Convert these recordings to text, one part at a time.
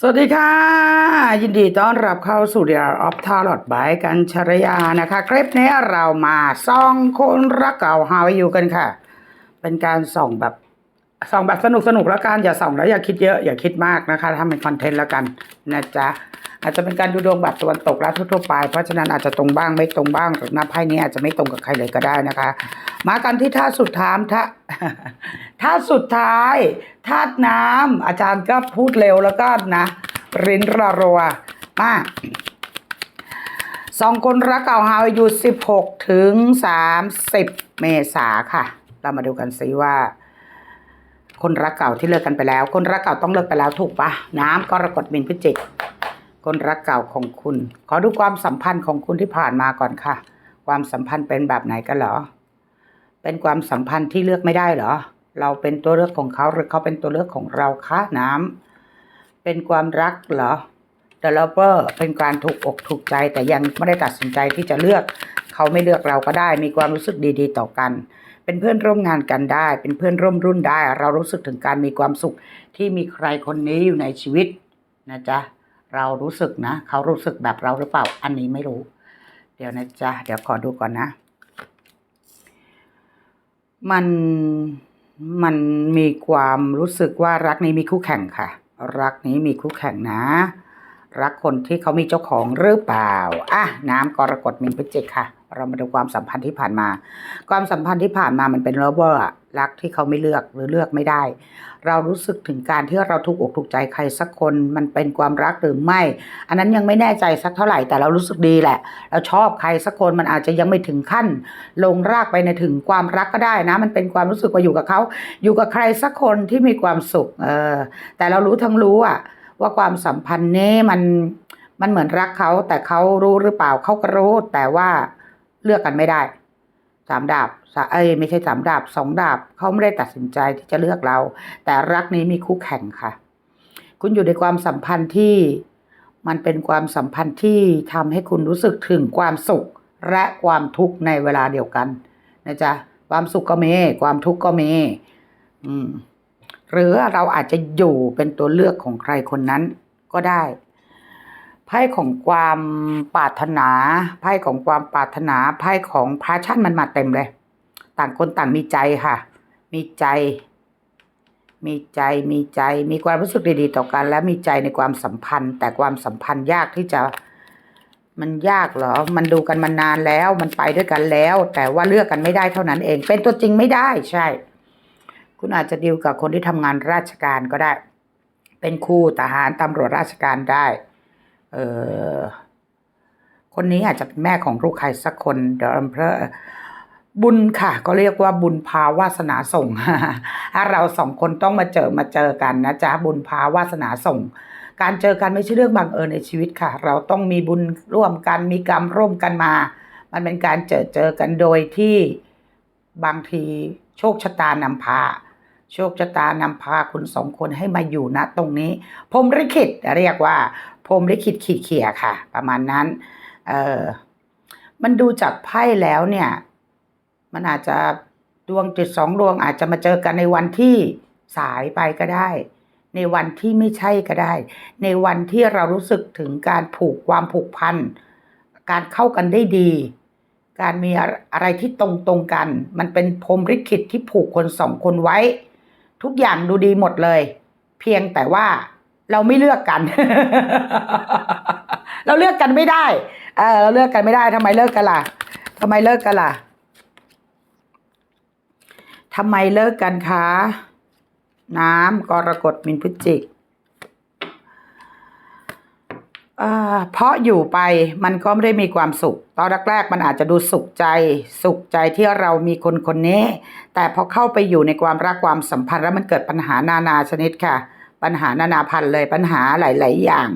สวัสดีค่ะ ยินดีต้อนรับเข้าสู่เดียร์ออฟทาร์ลอดบายกันชรยานะคะ คลิปนี้เรามาส่องคนรักเก่าฮาไวอยู่กันค่ะ เป็นการส่องแบบส่องแบบสนุกสนุกแล้วกัน อย่าส่องแล้วอย่าคิดเยอะอย่าคิดมากนะคะทำเป็นคอนเทนต์แล้วกันนะจ๊ะ อาจจะเป็นการดูดวงแบบตะวันตกและทั่วๆไป เพราะฉะนั้นอาจจะตรงบ้างไม่ตรงบ้างหน้าไพ่นี้อาจจะไม่ตรงกับใครเลยก็ได้นะคะ มากันที่ท่าสุดท้ายท่าท่าสุดท้ายธาตุน้ำอาจารย์ก็พูดเร็วแล้วก็นะรินระรัวมากสองคนรักเก่าหาอายุ16 ถึง 30 เมษาค่ะ เรามาดูกันซิว่า คนรักเก่าที่เลิกกันไปแล้ว คนรักเก่าต้องเลิกไปแล้วถูกปะน้ำกรกฎมินพิจิก คนรักเก่าของคุณ ขอดูความสัมพันธ์ของคุณที่ผ่านมาก่อนค่ะ ความสัมพันธ์เป็นแบบไหนกันเหรอ เป็นความสัมพันธ์ที่เลือกไม่ได้เหรอ เราเป็นตัวเลือกของเขาหรือเขาเป็นตัวเลือกของเราคะน้ำเป็นความรักเหรอ developer เป็นการถูกอกถูกใจแต่ยังไม่ได้ตัดสินใจที่จะเลือก เขาไม่เลือกเราก็ได้ มีความรู้สึกดีๆ ต่อกัน เป็นเพื่อนร่วมงานกันได้ เป็นเพื่อนร่วมรุ่นได้ เรารู้สึกถึงการมีความสุขที่มีใครคนนี้อยู่ในชีวิตนะจ๊ะ เรารู้สึกนะ เขารู้สึกแบบเราหรือเปล่า อันนี้ไม่รู้ เดี๋ยวนะจ๊ะ เดี๋ยวขอดูก่อนนะ มันมันมีความรู้สึกว่ารักนี้มีคู่แข่งค่ะ รักนี้มีคู่แข่งนะ รักคนที่เขามีเจ้าของหรือเปล่า อะ น้ำกรกฎมินพิจิกค่ะ เรามาดูความสัมพันธ์ที่ผ่านมา ความสัมพันธ์ที่ผ่านมามันเป็น lover อรักที่เขาไม่เลือกหรือเลือกไม่ได้ เรารู้สึกถึงการที่เราถูกอกถูกใจใครสักคนมันเป็นความรักหรือไม่ อันนั้นยังไม่แน่ใจสักเท่าไหร่แต่เรารู้สึกดีแหละ เราชอบใครสักคนมันอาจจะยังไม่ถึงขั้น ลงรากไปในถึงความรักก็ได้นะ มันเป็นความรู้สึกว่าอยู่กับเขา อยู่กับใครสักคนที่มีความสุขเออแต่เรารู้ทั้งรู้อะว่าความสัมพันธ์นี้มันมันเหมือนรักเขาแต่เขารู้หรือเปล่าเขาก็รู้แต่ว่า เลือกกันไม่ได้สามดาบสะเอ้ยไม่ใช่สามดาบสองดาบเขาไม่ได้ตัดสินใจที่จะเลือกเรา แต่รักนี้มีคู่แข่งค่ะ คุณอยู่ในความสัมพันธ์ที่มันเป็นความสัมพันธ์ที่ทำให้คุณรู้สึกถึงความสุขและความทุกข์ในเวลาเดียวกันนะจ๊ะความสุขก็มีความทุกข์ก็มีอืมหรือเราอาจจะอยู่เป็นตัวเลือกของใครคนนั้นก็ได้ ไพ่ของความปรารถนาไพ่ของความปรารถนาไพ่ของพาชั่นมันมาเต็มเลย ต่างคนต่างมีใจค่ะ มีใจ มีใจมีใจมีความรู้สึกดีๆต่อกัน และมีใจในความสัมพันธ์ แต่ความสัมพันธ์ยากที่จะมันยากเหรอ มันดูกันมานานแล้ว มันไปด้วยกันแล้ว แต่ว่าเลือกกันไม่ได้เท่านั้นเอง เป็นตัวจริงไม่ได้ใช่ คุณอาจจะดีลกับคนที่ทำงานราชการก็ได้ เป็นครูทหารตำรวจราชการได้ เออคนนี้อาจจะเป็นแม่ของลูกใครสักคนเดี๋ยวอำเภอบุญค่ะ ก็เรียกว่าบุญพาวาสนาส่งถ้าเราสองคนต้องมาเจอมาเจอกันนะจ๊ะบุญพาวาสนาส่ง การเจอกันไม่ใช่เรื่องบังเอิญในชีวิตค่ะ เราต้องมีบุญร่วมกันมีกรรมร่วมกันมา มันเป็นการเจอเจอกันโดยที่บางทีโชคชะตานำพา โชคชะตานำพาคุณสองคนให้มาอยู่ณตรงนี้พรมลิขิตเรียกว่า พรมลิขิตขีดเขี่ยค่ะ ประมาณนั้นเออมันดูจากไพ่แล้วเนี่ย มันอาจจะดวงจิตสองดวงอาจจะมาเจอกันในวันที่สายไปก็ได้ ในวันที่ไม่ใช่ก็ได้ ในวันที่เรารู้สึกถึงการผูกความผูกพัน การเข้ากันได้ดี การมีอะไรที่ตรงตรงกัน มันเป็นพรมลิขิตที่ผูกคนสองคนไว้ ทุกอย่างดูดีหมดเลย เพียงแต่ว่า เราไม่เลือกกัน เราเลือกกันไม่ได้ เออเราเลือกกันไม่ได้ทำไมเลิกกันล่ะทำไมเลิกกันล่ะทำไมเลิกกันคะ น้ำกรกฎมินพฤศจิกอ่าเพราะอยู่ไปมันก็ไม่ได้มีความสุข ตอนแรกๆมันอาจจะดูสุขใจ สุขใจที่เรามีคนคนนี้ แต่พอเข้าไปอยู่ในความรักความสัมพันธ์แล้วมันเกิดปัญหานานาชนิดค่ะ ปัญหานานาพันธุ์เลยปัญหาหลาย ๆ อย่าง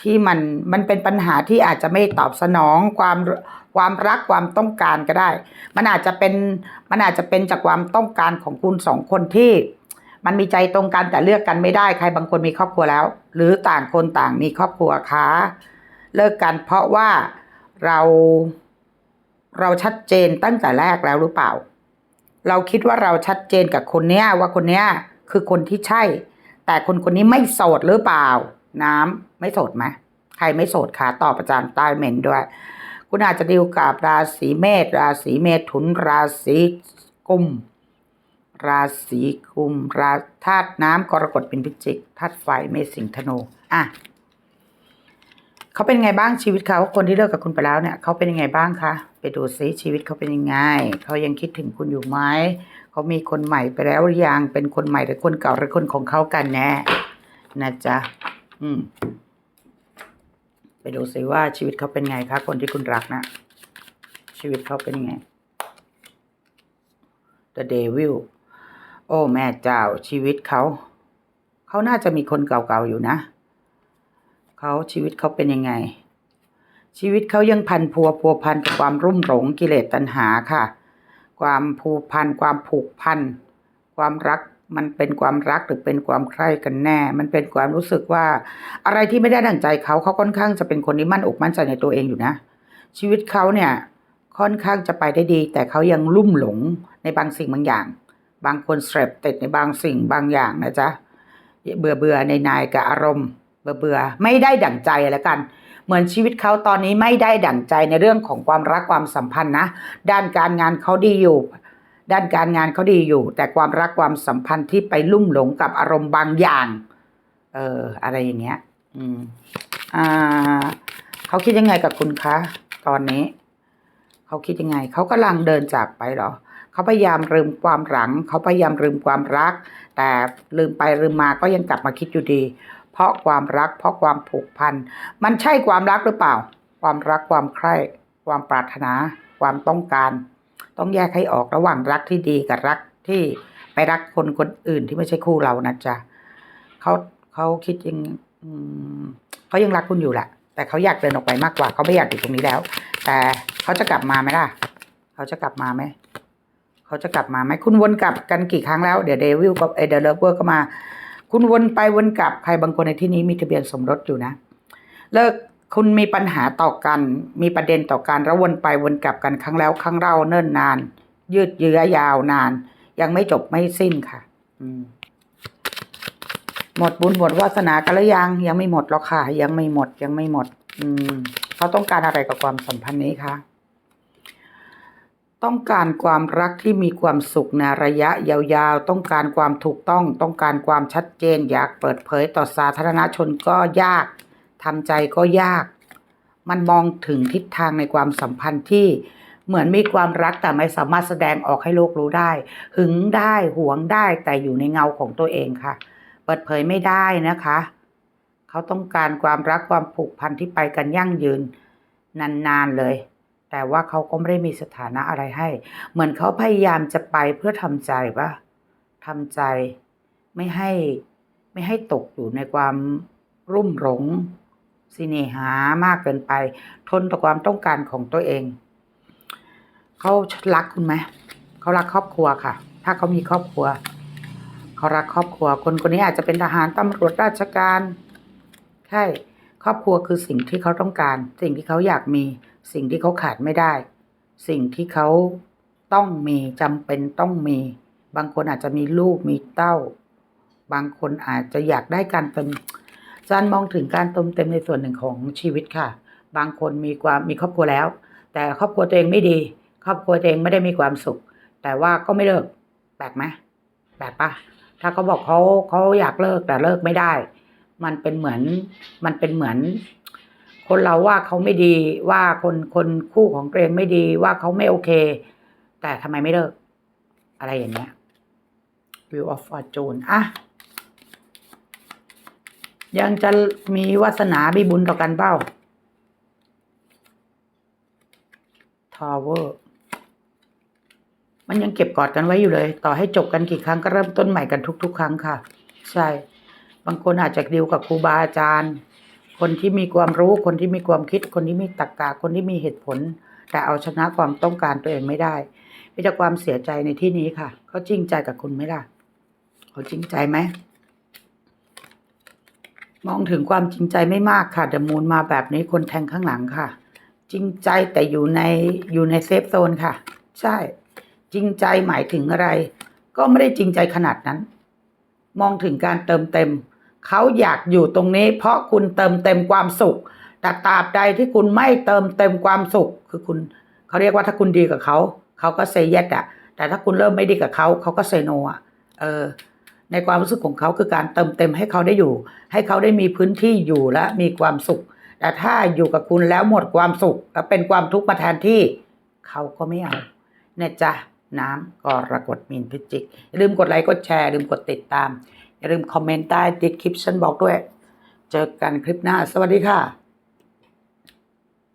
ที่มันมันเป็นปัญหาที่อาจจะไม่ตอบสนองความความรักความต้องการก็ได้ มันอาจจะเป็นมันอาจจะเป็นจากความต้องการของคุณสองคนที่ มันมีใจตรงกันแต่เลือกกันไม่ได้ใครบางคนมีครอบครัวแล้ว หรือต่างคนต่างมีครอบครัวคะเลิกกันเพราะว่าเราเราชัดเจนตั้งแต่แรกแล้วหรือเปล่า เราคิดว่าเราชัดเจนกับคนเนี้ยว่าคนเนี้ยคือคนที่ใช่ แต่คนคนนี้ไม่โสดหรือเปล่า น้ำไม่โสดไหมใครไม่โสดคะตอบประจานใต้เมนด้วย คุณอาจจะดีลกับราศีเมษราศีเมถุนราศีกุม ราศีกุม ราธาตุน้ำกรกฎเป็นพิจิกธาตุไฟเมษสิงห์ธนูอะ เขาเป็นไงบ้างชีวิตเขาคนที่เลิกกับคุณไปแล้วเนี่ยเขาเป็นยังไงบ้างคะไปดูซิชีวิตเขาเป็นยังไงเขายังคิดถึงคุณอยู่ไหมเขามีคนใหม่ไปแล้วหรือยังเป็นคนใหม่หรือคนเก่าหรือคนของเขากันแน่นะจ๊ะอืมไปดูซิว่าชีวิตเขาเป็นไงคะคนที่คุณรักนะชีวิตเขาเป็นยังไง The Devil โอ้แม่เจ้าชีวิตเขา เขาน่าจะมีคนเก่าๆอยู่นะ เขาชีวิตเขาเป็นยังไง ชีวิตเขายังพันพัวพัวพันกับความรุ่มหลงกิเลสตัณหาค่ะ ความผูกพันความผูกพันความรักมันเป็นความรักหรือเป็นความใคร่กันแน่ มันเป็นความรู้สึกว่า อะไรที่ไม่ได้ดั่งใจเขาเขาค่อนข้างจะเป็นคนที่มั่นอกมั่นใจในตัวเองอยู่นะ ชีวิตเขาเนี่ยค่อนข้างจะไปได้ดี แต่เขายังลุ่มหลงในบางสิ่งบางอย่าง บางคนเสพติดในบางสิ่งบางอย่างนะจ๊ะเบื่อเบื่อในนายกับอารมณ์ เบื่อไม่ได้ดั่งใจแล้วกัน เหมือนชีวิตเขาตอนนี้ไม่ได้ดั่งใจในเรื่องของความรักความสัมพันธ์นะ ด้านการงานเขาดีอยู่ ด้านการงานเขาดีอยู่ แต่ความรักความสัมพันธ์ที่ไปลุ่มหลงกับอารมณ์บางอย่าง เอออะไรอย่างเงี้ย อืม อ่าเขาคิดยังไงกับคุณคะตอนนี้เขาคิดยังไงเขากำลังเดินจากไปหรอเขาพยายามลืมความหลังเขาพยายามลืมความรัก แต่ลืมไปลืมมาก็ยังกลับมาคิดอยู่ดี เพราะความรัก เพราะความผูกพัน มันใช่ความรักหรือเปล่า ความรักความใคร่ ความปรารถนา ความต้องการ ต้องแยกให้ออกระหว่างรักที่ดีกับรักที่ไปรักคนคนอื่นที่ไม่ใช่คู่เรานะจ๊ะเขาเขาคิดยังเขายังรักคุณอยู่แหละแต่เขาอยากเดินออกไปมากกว่าเขาไม่อยากอยู่ตรงนี้แล้ว แต่เขาจะกลับมาไหมล่ะ เขาจะกลับมาไหมเขาจะกลับมาไหมคุณวนกลับกันกี่ครั้งแล้ว เดี๋ยวเดวิลกับเอเดอร์เลเวอร์ก็มา คุณวนไปวนกลับใครบางคนในที่นี้มีทะเบียนสมรสอยู่นะ เลิกคุณมีปัญหาต่อกัน มีประเด็นต่อกันแล้ววนไปวนกลับกันครั้งแล้วครั้งเล่าเนิ่นนาน ยืดเยื้อยาวนาน ยังไม่จบไม่สิ้นค่ะ อืมหมดบุญหมดวาสนากันหรือยังยังไม่หมดหรอกค่ะ ยังไม่หมดยังไม่หมด อืมเขาต้องการอะไรกับความสัมพันธ์นี้คะ ต้องการความรักที่มีความสุขในระยะยาวๆ ต้องการความถูกต้อง ต้องการความชัดเจน อยากเปิดเผยต่อสาธารณชนก็ยากทำใจก็ยาก มันมองถึงทิศทางในความสัมพันธ์ที่เหมือนมีความรักแต่ไม่สามารถแสดงออกให้โลกรู้ได้ หึงได้หวงได้แต่อยู่ในเงาของตัวเองค่ะ เปิดเผยไม่ได้นะคะ เขาต้องการความรักความผูกพันที่ไปกันยั่งยืนนานๆเลย แต่ว่าเขาก็ไม่ได้มีสถานะอะไรให้ เหมือนเขาพยายามจะไปเพื่อทำใจปะทำใจไม่ให้ไม่ให้ตกอยู่ในความรุ่มหลงสิเนหามากเกินไป ทนต่อความต้องการของตัวเอง เขารักคุณไหมเขารักครอบครัวค่ะ ถ้าเขามีครอบครัว เขารักครอบครัว คนคนนี้อาจจะเป็นทหารตำรวจราชการ ใช่ ครอบครัวคือสิ่งที่เขาต้องการ สิ่งที่เขาอยากมี สิ่งที่เขาขาดไม่ได้ สิ่งที่เขาต้องมีจำเป็นต้องมี บางคนอาจจะมีลูกมีเต้า บางคนอาจจะอยากได้การเติมอาจารมองถึงการเติมเต็มในส่วนหนึ่งของชีวิตค่ะ บางคนมีความมีครอบครัวแล้ว แต่ครอบครัวตัวเองไม่ดี ครอบครัวตัวเองไม่ได้มีความสุข แต่ว่าก็ไม่เลิกแปลกไหมแปลกปะถ้าเขาบอกเขาเขาอยากเลิกแต่เลิกไม่ได้ มันเป็นเหมือนมันเป็นเหมือน คนเราว่าเขาไม่ดีว่าคนคนคู่ของตัวเองไม่ดีว่าเขาไม่โอเค แต่ทำไมไม่เลิก อะไรอย่างเงี้ย View of Fortune อะ ยังจะมีวาสนามีบุญต่อกันเปล่า Tower มันยังเก็บกอดกันไว้อยู่เลย ต่อให้จบกันกี่ครั้งก็เริ่มต้นใหม่กันทุก ๆ ครั้งค่ะ ใช่ บางคนอาจจะดีลกับครูบาอาจารย์ คนที่มีความรู้คนที่มีความคิด คนที่มีตรรกะคนที่มีเหตุผล แต่เอาชนะความต้องการตัวเองไม่ได้มีแต่ความเสียใจในที่นี้ค่ะ เขาจริงใจกับคุณไหมล่ะ เขาจริงใจไหมมองถึงความจริงใจไม่มากค่ะเดมูลมาแบบนี้คนแทงข้างหลังค่ะ จริงใจแต่อยู่ในอยู่ในเซฟโซนค่ะ ใช่ จริงใจหมายถึงอะไร ก็ไม่ได้จริงใจขนาดนั้น มองถึงการเติมเต็ม เขาอยากอยู่ตรงนี้ เพราะคุณเติมเต็มความสุข แต่ตราบใดที่คุณไม่เติมเต็มความสุข คือคุณเขาเรียกว่าถ้าคุณดีกับเขา เขาก็เซเยสอะแต่ถ้าคุณเริ่มไม่ดีกับเขาเขาก็เซโนอะเออ ในความรู้สึกของเขาคือการเติมเต็มให้เขาได้อยู่ ให้เขาได้มีพื้นที่อยู่และมีความสุข แต่ถ้าอยู่กับคุณแล้วหมดความสุข แล้วเป็นความทุกข์มาแทนที่เขาก็ไม่เอาเนี่ยจ้ะน้ำกรกฎมินพิจิกอย่าลืมกดไลค์กดแชร์อย่าลืมกดติดตาม อย่าลืมคอมเมนต์ใต้ติดคลิปฉันบอกด้วย เจอกันคลิปหน้า สวัสดีค่ะ